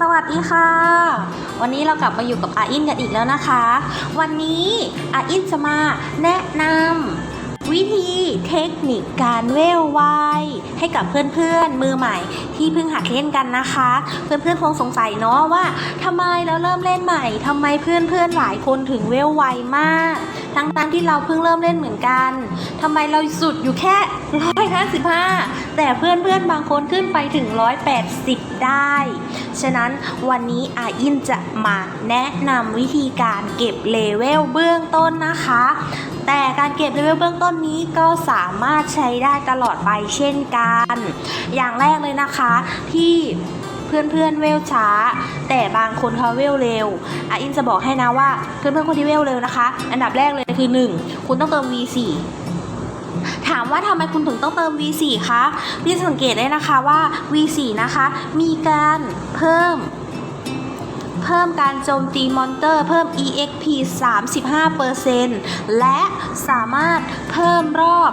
สวัสดีค่ะ วันนี้เรากลับมาอยู่กับอาอินกันอีกแล้วนะคะ วันนี้อาอินจะมาแนะนำวิธีเทคนิคการเวลไวให้กับเพื่อนๆมือใหม่ที่เพิ่งหัดเล่นกันนะคะ เพื่อนๆคงสงสัยเนาะว่าทำไมเราเริ่มเล่นใหม่ทำไมเพื่อนๆหลายคนถึงเวลไวมาก ทั้งๆที่เราเพิ่งเริ่มเล่นเหมือนกันทำไมเราสุดอยู่แค่155แต่เพื่อนๆบางคนขึ้นไปถึง180 ได้ ฉะนั้นวันนี้อาอินจะมาแนะนำวิธีการเก็บเลเวลเบื้องต้นนะคะ แต่การเก็บเลเวลเบื้องต้นนี้ก็สามารถใช้ได้ตลอดไปเช่นกัน อย่างแรกเลยนะคะที่เพื่อนๆเวลช้า แต่บางคนเขาเวลเร็วอาอินจะบอกให้นะว่าเพื่อนๆคนที่เวลเร็วนะคะ อันดับแรกเลยคือ 1 คุณต้องเติม V4 ถามว่าทำไมคุณถึงต้องเติม V4 คะพี่สังเกตได้นะคะว่า V4 นะคะ มีการเพิ่ม เพิ่มการโจมตีมอนเตอร์ เพิ่ม EXP 35%และสามารถเพิ่มรอบ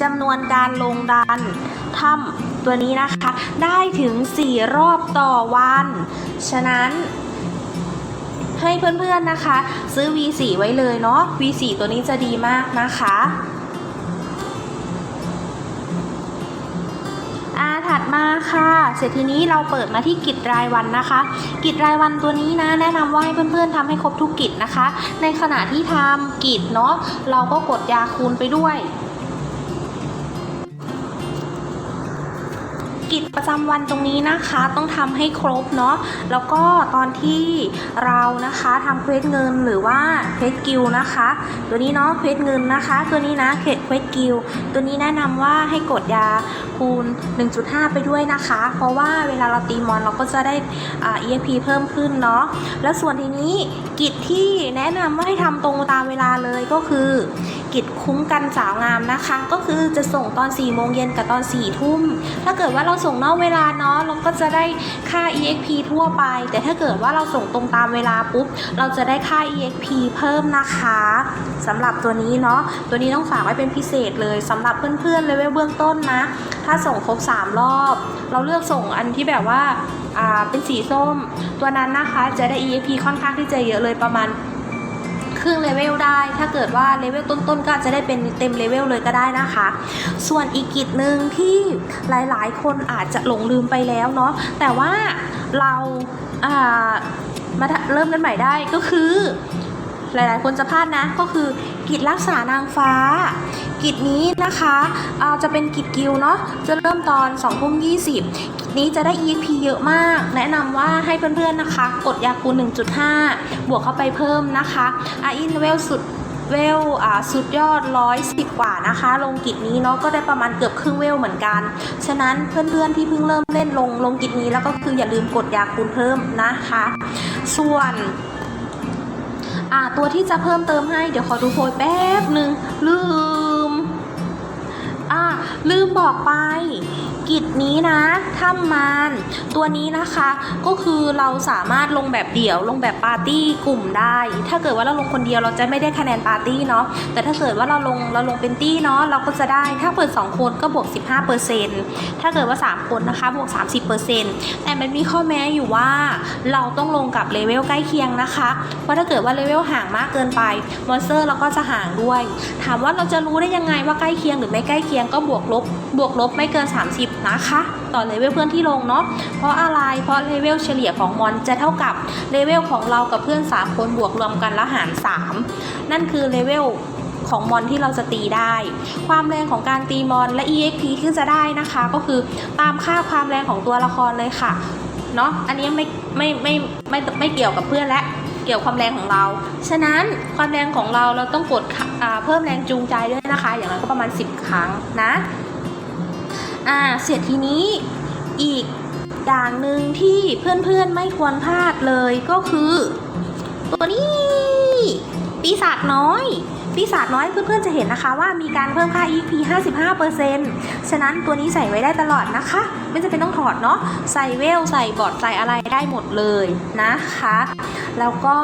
จำนวนการลงดันถ้ำตัวนี้นะคะ ได้ถึง 4 รอบต่อวัน ฉะนั้นให้เพื่อนๆนะคะ ซื้อ V4 ไว้เลยเนาะ V4 ตัวนี้จะดีมากนะคะ ค่ะ เสร็จทีนี้เราเปิดมาที่กิจรายวันนะคะ กิจรายวันตัวนี้นะ แนะนำว่าให้เพื่อนๆทำให้ครบทุกกิจนะคะ ในขณะที่ทำกิจเนาะเราก็กดยาคูณไปด้วย กิจประจำวันตรงนี้นะคะต้องทำให้ครบเนาะแล้วก็ตอนที่เรานะคะทำเควสเงินหรือว่าเควสกิลนะคะ ตัวนี้เนาะเควสเงินนะคะ ตัวนี้นะเควสกิลตัวนี้แนะนำว่าให้กดยาคูณ 1.5 ไปด้วยนะคะ เพราะว่าเวลาเราตีมอนเราก็จะได้อ่า EXP เพิ่มขึ้นเนาะแล้วส่วนทีนี้กิจที่แนะนำว่าให้ทำตรงตามเวลาเลยก็คือ กิจคุ้มกันสาวงามนะคะ ก็คือจะส่งตอน4โมงเย็นกับตอน4ทุ่ม ถ้าเกิดว่าเราส่งนอกเวลาเนาะเราก็จะได้ค่า EXP ทั่วไป แต่ถ้าเกิดว่าเราส่งตรงตามเวลาปุ๊บ เราจะได้ค่า EXP เพิ่มนะคะสำหรับตัวนี้เนาะตัวนี้ต้องฝากไว้เป็นพิเศษเลยสำหรับเพื่อนๆเลเวลเบื้องต้นนะ ถ้าส่งครบ 3 รอบ เราเลือกส่งอันที่แบบว่าอ่าเป็นสีส้ม ตัวนั้นนะคะจะได้ EXP ค่อนข้างที่จะเยอะเลยประมาณ ครึ่งเลเวลได้ ถ้าเกิดว่าเลเวลต้นๆ ก็จะได้เป็นเต็มเลเวลเลยก็ได้นะคะ ส่วนอีกกิจหนึ่งที่หลายๆ คนอาจจะหลงลืมไปแล้วเนาะแต่ว่าเราามาเริ่มกันใหม่ได้ก็คือ หลายๆ คนจะพลาดนะก็คือกิจรักษานางฟ้า กิจนี้นะคะจะเป็นกิจกิลเนาะจะเริ่มตอน2ทุ่ม20กิจ นี้จะได้ EXP เยอะมาก แนะนำว่าให้เพื่อนๆนะคะ กดยาคูณ1.5 บวกเข้าไปเพิ่มนะคะอาอินเวลสุดเวลอ่าสุดยอด 110 กว่านะคะ ลงกิจนี้เนาะก็ได้ประมาณเกือบครึ่งเวลเหมือนกัน ฉะนั้นเพื่อนๆที่เพิ่งเริ่มเล่นลงลงกิจนี้แล้วก็คืออย่าลืมกดยาคูณเพิ่มนะคะ ส่วนอ่าตัวที่จะเพิ่มเติมให้เดี๋ยวขอดูโพยแป๊บหนึ่งลืม ลืมบอกไป กิจนี้นะถ้ามานตัวนี้นะคะ ก็คือเราสามารถลงแบบเดี่ยว ลงแบบปาร์ตี้กลุ่มได้ ถ้าเกิดว่าเราลงคนเดียวเราจะไม่ได้คะแนนปาร์ตี้เนาะแต่ถ้าเกิดว่าเราลงเราลงเป็นตี้เนาะเราก็จะได้ถ้าเปิด 2 คนก็บวก 15%ถ้าเกิดว่า 3 คนนะคะบวก 30%แต่มันมีข้อแม้อยู่ว่าเราต้องลงกับเลเวลใกล้เคียงนะคะเพราะถ้าเกิดว่าเลเวลห่างมากเกินไปมอนสเตอร์เราก็จะห่างด้วย ถามว่าเราจะรู้ได้ยังไงว่าใกล้เคียงหรือไม่ใกล้เคียงก็บวกลบบวกลบไม่เกิน 30 นะคะ ต่อเลเวลเพื่อนที่ลงเนาะเพราะอะไรเพราะเลเวลเฉลี่ยของมอนจะเท่ากับเลเวลของเรากับเพื่อน 3 คนบวกรวมกันแล้วหาร 3 นั่นคือเลเวลของมอนที่เราจะตีได้ ความแรงของการตีมอนและ EXP ที่จะได้นะคะ ก็คือตามค่าความแรงของตัวละครเลยค่ะเนาะอันนี้ไม่ไม่ไม่ไม่ไม่ไม่เกี่ยวกับเพื่อนและ เกี่ยวความแรงของเรา ฉะนั้นความแรงของเราเราต้องกดเพิ่มแรงจูงใจด้วยนะคะ อย่างไรก็ประมาณ 10 ครั้งนะอ่าเสร็จทีนี้อีกอย่างหนึ่งที่เพื่อนๆไม่ควรพลาดเลยก็คือ ตัวนี้ ปีศาจน้อย ปีศาจน้อยเพื่อนๆจะเห็นนะคะว่ามีการเพิ่มค่า EP 55%ฉะนั้นตัวนี้ใส่ไว้ได้ตลอดนะคะ ไม่จำเป็นต้องถอดเนาะใส่เวล ใส่บอร์ดใส่อะไรได้หมดเลยนะคะ แล้วก็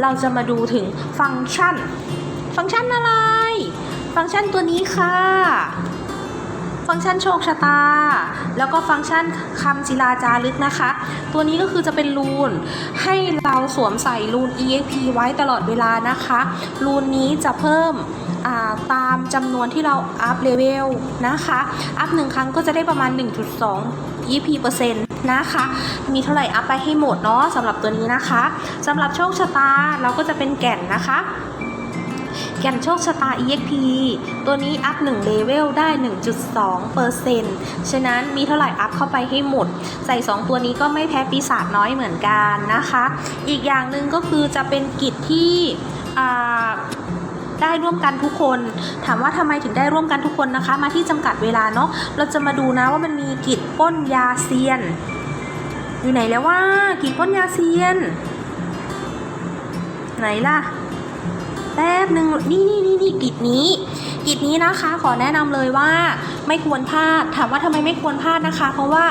เราจะมาดูถึงฟังก์ชัน ฟังก์ชันอะไร ฟังก์ชันตัวนี้ค่ะ ฟังก์ชันโชคชะตา แล้วก็ฟังก์ชันคำศิลาจารึกนะคะ ตัวนี้ก็คือจะเป็นรูน ให้เราสวมใส่รูน EXP ไว้ตลอดเวลานะคะ รูนนี้จะเพิ่มาตามจำนวนที่เราอัพเลเวลนะคะ อัพหนึ่งครั้งก็จะได้ประมาณ 1.2 EP เปอร์เซ็นต์นะคะ มีเท่าไหร่อัพไปให้หมดเนาะสำหรับตัวนี้นะคะสำหรับโชคชะตาเราก็จะเป็นแก่นนะคะ กนโชคชะตา EXP ตัวนี้อัพ1เลเวลได้ 1.2เปอร์เซ็นต์ฉะนั้นมีเท่าไหร่อัพเข้าไปให้หมด ใส่ 2 ตัวนี้ก็ไม่แพ้ปีศาจน้อยเหมือนกันนะคะ อีกอย่างหนึ่งก็คือจะเป็นกิจที่ได้ร่วมกันทุกคน ถามว่าทำไมถึงได้ร่วมกันทุกคนนะคะ มาที่จำกัดเวลาเนาะเราจะมาดูนะว่ามันมีกิจป้นยาเซียน อยู่ไหนแล้วว่ากิจป้นยาเซียน ไหนล่ะ แป๊บหนึ่งนี่นี่นี่นี่กิจนี้กิจนี้นะคะ ขอแนะนำเลยว่าไม่ควรพลาดถามว่าทำไมไม่ควรพลาดนะคะ เพราะว่า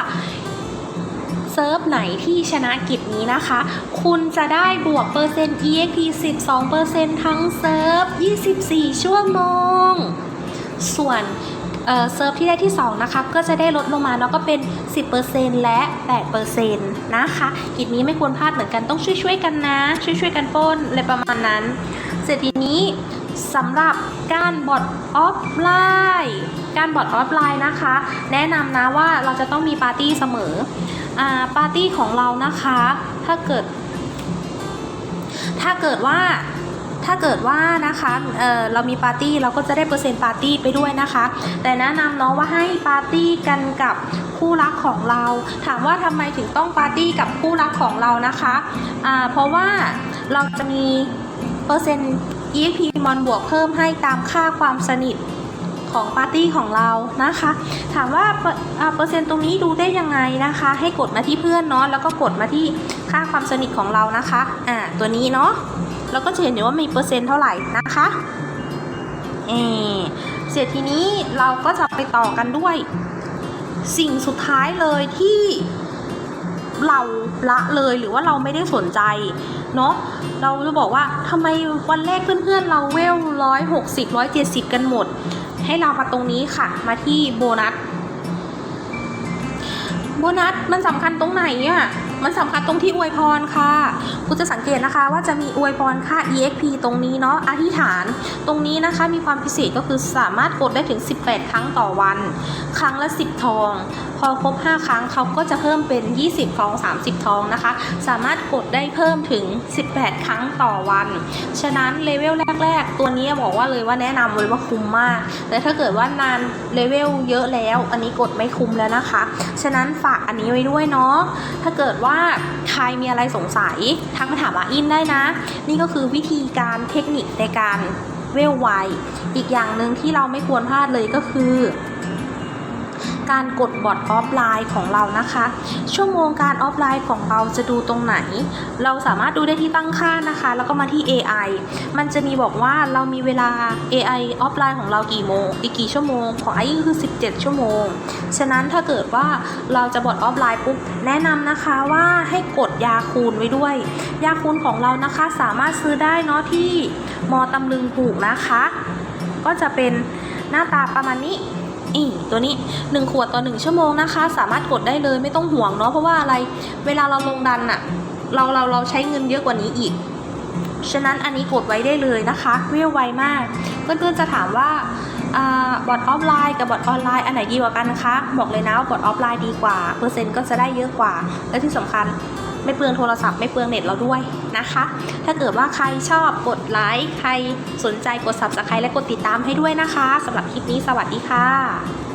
เซิร์ฟไหนที่ชนะกิจนี้นะคะ คุณจะได้บวกเปอร์เซ็นต์ EXP 12เปอร์เซ็นต์ทั้งเซิร์ฟ 24 ชั่วโมง ส่วนเซิร์ฟที่ได้ที่ 2 นะคะ ก็จะได้ลดลงมาแล้วก็เป็น 10%และ 8%นะคะ กิจนี้ไม่ควรพลาดเหมือนกันต้องช่วยๆกันนะ ช่วยๆกันป้นอะไรประมาณนั้น เสร็จทีนี้สำหรับการบอทออฟไลน์ การบอทออฟไลน์นะคะ แนะนำนะว่าเราจะต้องมีปาร์ตี้เสมออ่าปาร์ตี้ของเรานะคะ ถ้าเกิด ถ้าเกิดว่าถ้าเกิดว่านะคะเเรามีปาร์ตี้เราก็จะได้เปอร์เซ็นต์ปาร์ตี้ไปด้วยนะคะ แต่แนะนำเนาะว่าให้ปาร์ตี้กันกับคู่รักของเรา ถามว่าทำไมถึงต้องปาร์ตี้กับคู่รักของเรานะคะเพราะว่าเราจะมี เปอร์เซ็นต์ EXP มอนบวกเพิ่มให้ตามค่าความสนิทของปาร์ตี้ของเรานะคะ ถามว่าเปอร์เซ็นต์ตรงนี้ดูได้ยังไงนะคะ ให้กดมาที่เพื่อนเนาะแล้วก็กดมาที่ค่าความสนิทของเรานะคะอ่าตัวนี้เนาะเราก็จะเห็นอยู่ว่ามีเปอร์เซ็นต์เท่าไหร่นะคะเออเสร็จทีนี้เราก็จะไปต่อกันด้วย สิ่งสุดท้ายเลยที่ เราละเลยหรือว่าเราไม่ได้สนใจเนาะเราจะบอกว่าทำไมวันแรกเพื่อนๆ เราเวลร้อยหกสิบร้อยเจ็ดสิบกันหมด ให้เรามาตรงนี้ค่ะ มาที่โบนัส โบนัสมันสำคัญตรงไหนอะ มันสำคัญตรงที่อวยพรค่ะคุณจะสังเกตนะคะว่าจะมีอวยพรค่า EXP ตรงนี้เนาะอธิษฐาน ตรงนี้นะคะมีความพิเศษก็คือสามารถกดได้ถึง 18 ครั้งต่อวัน ครั้งละ 10 ทอง พอครบ 5 ครั้งเขาก็จะเพิ่มเป็น 20 ทอง 30 ทองนะคะ สามารถกดได้เพิ่มถึง 18 ครั้งต่อวัน ฉะนั้นเลเวลแรก ๆ ตัวนี้บอกว่าเลยว่าแนะนำเลยว่าคุ้มมาก แต่ถ้าเกิดว่านานเลเวลเยอะแล้ว อันนี้กดไม่คุ้มแล้วนะคะ ฉะนั้นฝากอันนี้ไว้ด้วยเนาะถ้าเกิดว่าใครมีอะไรสงสัยทักมาถามอาอินได้นะ นี่ก็คือวิธีการเทคนิคในการเวลไวอีกอย่างหนึ่งที่เราไม่ควรพลาดเลยก็คือ การกดบอทออฟไลน์ของเรานะคะ ชั่วโมงการออฟไลน์ของเราจะดูตรงไหน เราสามารถดูได้ที่ตั้งค่านะคะ แล้วก็มาที่ AI มันจะมีบอกว่าเรามีเวลา AI ออฟไลน์ของเรากี่โมงอีกกี่ชั่วโมง ของไอ้ก็คือ 17 ชั่วโมง ฉะนั้นถ้าเกิดว่าเราจะบอทออฟไลน์ปุ๊บแนะนำนะคะว่าให้กดยาคูณไว้ด้วย ยาคูณของเรานะคะสามารถซื้อได้เนาะที่มอตำลึงถูกนะคะ ก็จะเป็นหน้าตาประมาณนี้ อีตัวนี้ 1 ขวดต่อ 1 ชั่วโมงนะคะ สามารถกดได้เลยไม่ต้องห่วงเนาะเพราะว่าอะไรเวลาเราลงดันอะเราเราเราใช้เงินเยอะกว่านี้อีก ฉะนั้นอันนี้กดไว้ได้เลยนะคะเวไวมากเพื่อนๆจะถามว่าบอทออฟไลน์กับบอทออนไลน์อันไหนดีกว่ากันคะ บอกเลยนะว่าบอทออฟไลน์ดีกว่า เปอร์เซ็นต์ก็จะได้เยอะกว่า และที่สำคัญ ไม่เปลืองโทรศัพท์ไม่เปลืองเน็ตเราด้วยนะคะ ถ้าเกิดว่าใครชอบกดไลค์ใครสนใจกด subscribe และกดติดตามให้ด้วยนะคะสำหรับคลิปนี้สวัสดีค่ะ